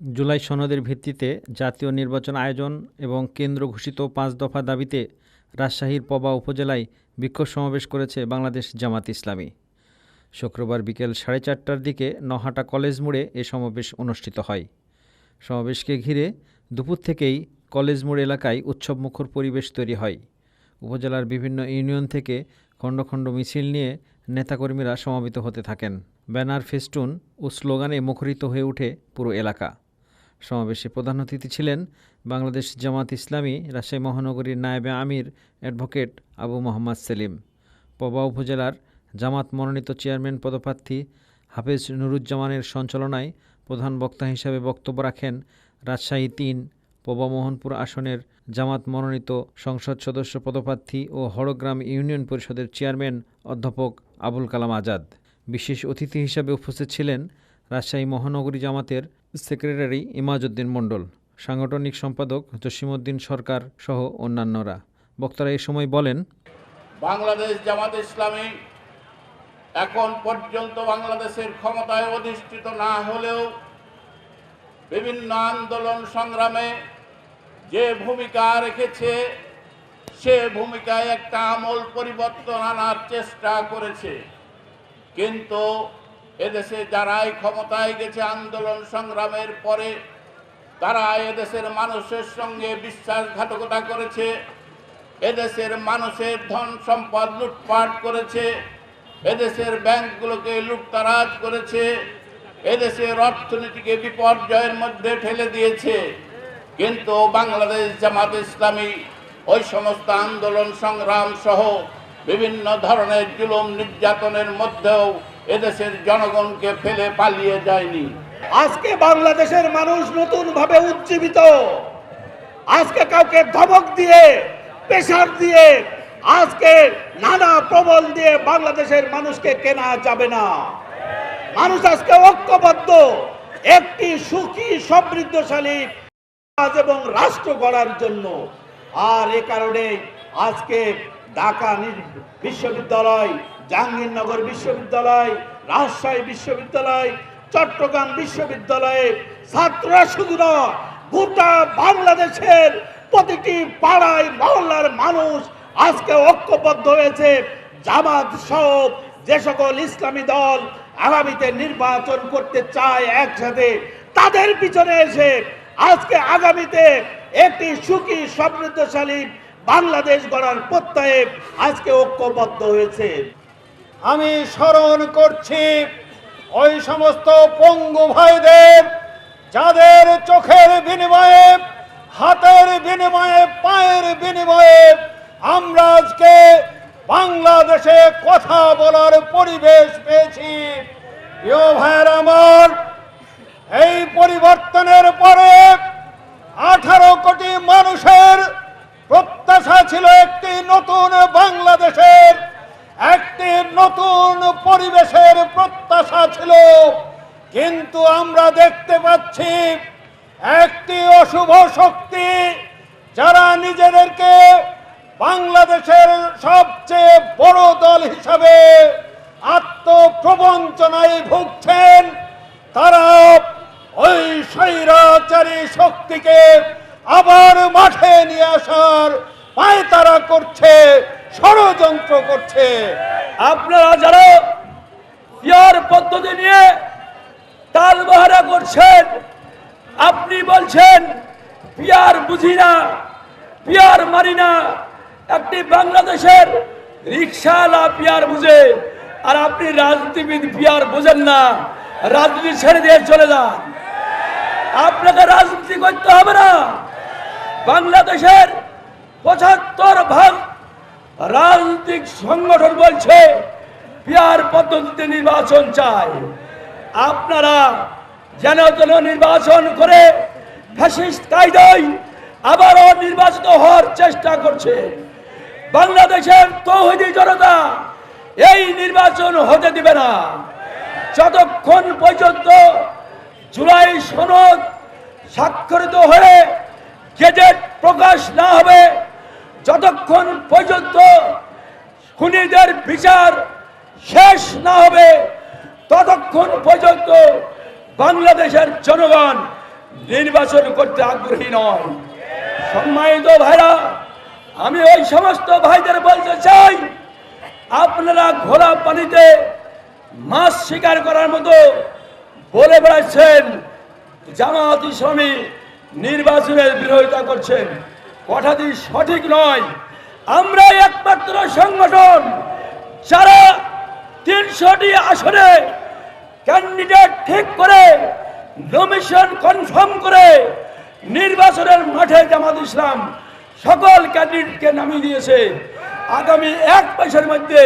জুলাই সনদের ভিত্তিতে জাতীয় নির্বাচন আয়োজন এবং কেন্দ্র ঘোষিত পাঁচ দফা দাবিতে রাজশাহীর পবা উপজেলায় বিক্ষোভ সমাবেশ করেছে বাংলাদেশ জামাত ইসলামী। শুক্রবার বিকেল সাড়ে চারটার দিকে নহাটা কলেজ মোড়ে এ সমাবেশ অনুষ্ঠিত হয়। সমাবেশকে ঘিরে দুপুর থেকেই কলেজ মোড় এলাকায় উৎসবমুখর পরিবেশ তৈরি হয়। উপজেলার বিভিন্ন ইউনিয়ন থেকে খণ্ড খণ্ড মিছিল নিয়ে নেতাকর্মীরা সমাবেত হতে থাকেন। ব্যানার ফেস্টুন ও স্লোগানে মুখরিত হয়ে ওঠে পুরো এলাকা। সমাবেশে প্রধান অতিথি ছিলেন বাংলাদেশ জামাত ইসলামী, রাজশাহী মহানগরীর নায়েবে আমির অ্যাডভোকেট আবু মোহাম্মদ সেলিম, পবা উপজেলার জামাত মনোনীত চেয়ারম্যান পদপ্রার্থী হাফেজ নুরুজ্জামানের সঞ্চালনায় প্রধান বক্তা হিসাবে বক্তব্য রাখেন রাজশাহী তিন মোহনপুর আসনের জামাত মনোনীত সংসদ সদস্য পদপ্রার্থী ও হরগ্রাম ইউনিয়ন পরিষদের চেয়ারম্যান অধ্যাপক আবুল কালাম আজাদ। বিশেষ অতিথি হিসাবে উপস্থিত ছিলেন রাজশাহী মহানগরী জামাতের সেক্রেটারি ইমাজউদ্দিন মণ্ডল, সাংগঠনিক সম্পাদক জসিমউদ্দিন সরকার সহ অন্যান্যরা। বক্তারা এ সময় বলেন, বাংলাদেশ জামাত ইসলামী এখন পর্যন্ত বাংলাদেশের ক্ষমতায় অধিষ্ঠিত না হলেও বিভিন্ন আন্দোলন সংগ্রামে যে ভূমিকা রেখেছে, সে ভূমিকায় একটা আমল পরিবর্তন আনার চেষ্টা করেছে। কিন্তু এদেশে যারাই ক্ষমতায় গেছে আন্দোলন সংগ্রামের পরে তারা এদেশের মানুষের সঙ্গে বিশ্বাসঘাতকতা করেছে, এদেশের মানুষের ধন সম্পদ লুটপাট করেছে, এদেশের ব্যাংকগুলোকে লুটতারাজ করেছে, এদেশের অর্থনীতিকে বিপর্যয়ের মধ্যে ঠেলে দিয়েছে। কিন্তু বাংলাদেশ জামাত ইসলামী, ওই সমস্ত আন্দোলন সংগ্রাম সহ বিভিন্ন ধরনের জুলুম নির্যাতনের মধ্যেও এদেশের জনগণকে ফেলে পালিয়ে যায়নি। আজকে বাংলাদেশের মানুষ নতুন ভাবে উজ্জীবিত। আজকে কাউকে ধমক দিয়ে, প্রেশার দিয়ে, আজকে নানা প্রবল দিয়ে বাংলাদেশের মানুষকে কেনা যাবে না। মানুষ আজকে ঐক্যবদ্ধ, একটি সুখী, সমৃদ্ধশালী এবং রাষ্ট্র গড়ার জন্য। আর এ কারণে আজকে ঢাকা বিশ্ববিদ্যালয়, জাহাঙ্গীরনগর বিশ্ববিদ্যালয়, রাজশাহী বিশ্ববিদ্যালয়, চট্টগ্রাম বিশ্ববিদ্যালয়ে ছাত্ররা শুধু গোটা বাংলাদেশের প্রতিটি পাড়ায় মহল্লার মানুষ আজকে ঐক্যবদ্ধ হয়েছে। জামাত সহ যে সকল ইসলামী দল আগামীতে নির্বাচন করতে চায় একসাথে, তাদের পিছনে এসে আজকে আগামীতে একটি সুখী, সমৃদ্ধশালী বাংলাদেশ গড়ার প্রত্যয়ে আজকে ঐক্যবদ্ধ হয়েছে। আমি স্মরণ করছি ওই সমস্ত পঙ্গু ভাইদের, যাদের চোখের বিনিময়ে, হাতের বিনিময়ে, পায়ের বিনিময়ে আমরা আজকে বাংলাদেশে কথা বলার পরিবেশ পেয়েছি। ভাইয়ের আমার, এই পরিবর্তনের পরে আঠারো কোটি মানুষের প্রত্যাশা ছিল একটি নতুন বাংলাদেশের, একটি নতুন পরিবেশের প্রত্যাশা ছিল। কিন্তু আমরা দেখতে পাচ্ছি একটি অশুভ শক্তি যারা নিজেদেরকে বাংলাদেশের সবচেয়ে বড় দল হিসাবে আত্মপ্রবঞ্চনায় ভুগছেন, তারা ওই স্বৈরাচারী শক্তিকে আবার মাঠে নিয়ে আসার পায়তারা করছে, ষড়যন্ত্র করছে। আপনারা যারা ইয়ার পদ্ধতি নিয়ে তাল তালবাহারা করছেন, আপনি বলছেন, পিয়ার বুঝি না, পিয়ার মারি না, একটি বাংলাদেশের রিক্সাওয়ালা পিয়ার বুঝে, আর আপনি রাজনীতিবিদ পিয়ার বোঝেন না, রাজনীতি ছেড়ে দিয়ে চলে যান। আপনাকে রাজনীতি করতে হবে না। বাংলাদেশের পঁচাত্তর ভাগ রাজনৈতিক সংগঠন বলছে, বিহার পদ্ধতিতে নির্বাচন চায় আপনারা যেন যেন নির্বাচন করে ফ্যাসিস্ট কায়দায় আবারও নির্বাচিত হওয়ার চেষ্টা করছে। বাংলাদেশের তৌহিদি জনতা এই নির্বাচন হতে দিবে না। যতক্ষণ পর্যন্ত জুলাই সনদ স্বাক্ষরিত হয়ে গেজেট প্রকাশ না হবে, যতক্ষণ পর্যন্ত খুনিদের বিচার শেষ না হবে, ততক্ষণ পর্যন্ত বাংলাদেশের জনগণ নির্বাচন করতে আগ্রহী নয়। সম্মানিত ভাইরা, আমি ওই সমস্ত ভাইদের বলতে চাই, আপনারা ঘোলা পানিতে মাছ শিকার করার মতো বলে বেড়াচ্ছেন জামাত ইসলামী। নির্বাচনের বিরোধিতা করছেন। কথাটি সঠিক নয়। আমরা একমাত্র সংগঠন যারা তিনশোটি আসনে ক্যান্ডিডেট ঠিক করে নমিশন কনফার্ম করে নির্বাচনের মাঠে জামাত ইসলাম সকল ক্যান্ডিডেটকে নামিয়ে দিয়েছে। আগামী এক মাসের মধ্যে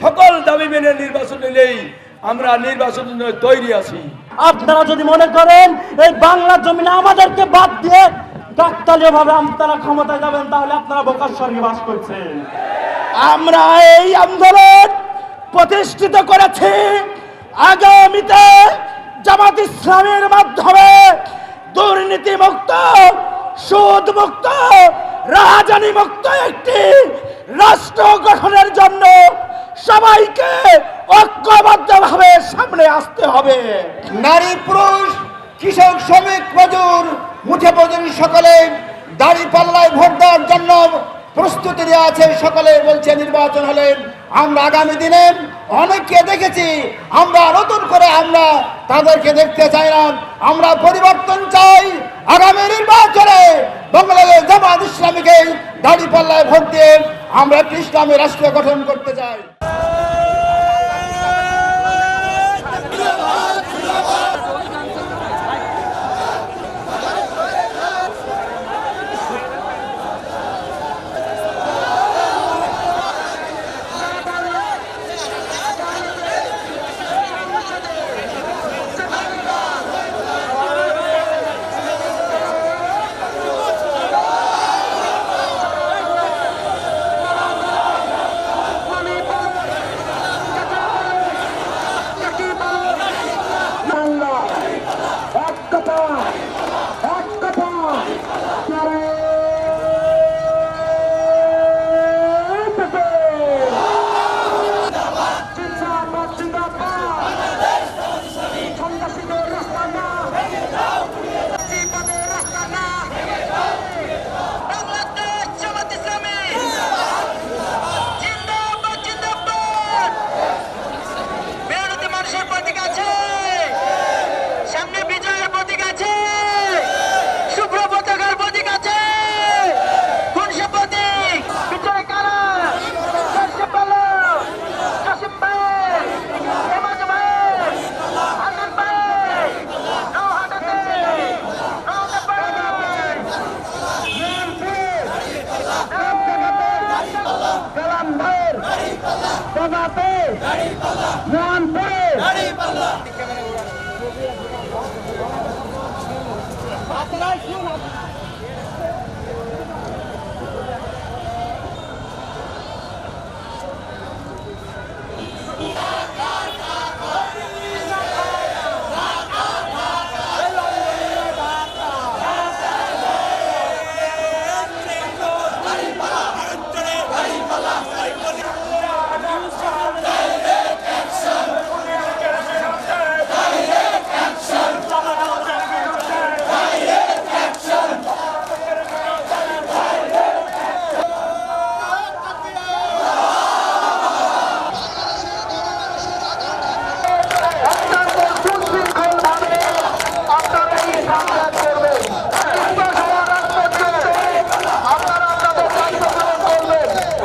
সকল দাবি মেনে নির্বাচন নিলেই আমরা নির্বাচনের জন্য তৈরি আছি। আপনারা যদি মনে করেন এই বাংলার জমিনে আমাদেরকে বাদ দিয়ে কাকতালীয় ভাবে আপনারা ক্ষমতায় যাবেন তাহলে আপনারা বোকার স্বর্গে বাস করছেন। আমরা এই আন্দোলন প্রতিষ্ঠিত করেছি আগামীতে জামাত ইসলামের মাধ্যমে দুর্নীতি মুক্ত সুদ মুক্ত রাজধানী মুক্ত একটি রাষ্ট্র গঠনের জন্য সবাইকে ঐক্যবদ্ধভাবে সামনে আসতে হবে। নারী, পুরুষ, কৃষক, শ্রমিক, মজুর, মুঠে মজুরি সকলে দাড়ি পাল্লায় ভোট দেওয়ার জন্য প্রস্তুতি নিয়ে আছে সকলে বলছে নির্বাচন হলে। আমরা আগামী দিনে অনেককে দেখেছি, আমরা নতুন করে আমরা তাদেরকে দেখতে চাই না। আমরা পরিবর্তন চাই আগামী নির্বাচনে বাংলাদেশ জামাত ইসলামীকে দাড়ি পাল্লায় ভোট দিয়ে আমরা একটি ইসলামী রাষ্ট্র গঠন করতে চাই। আপনারা শুনুন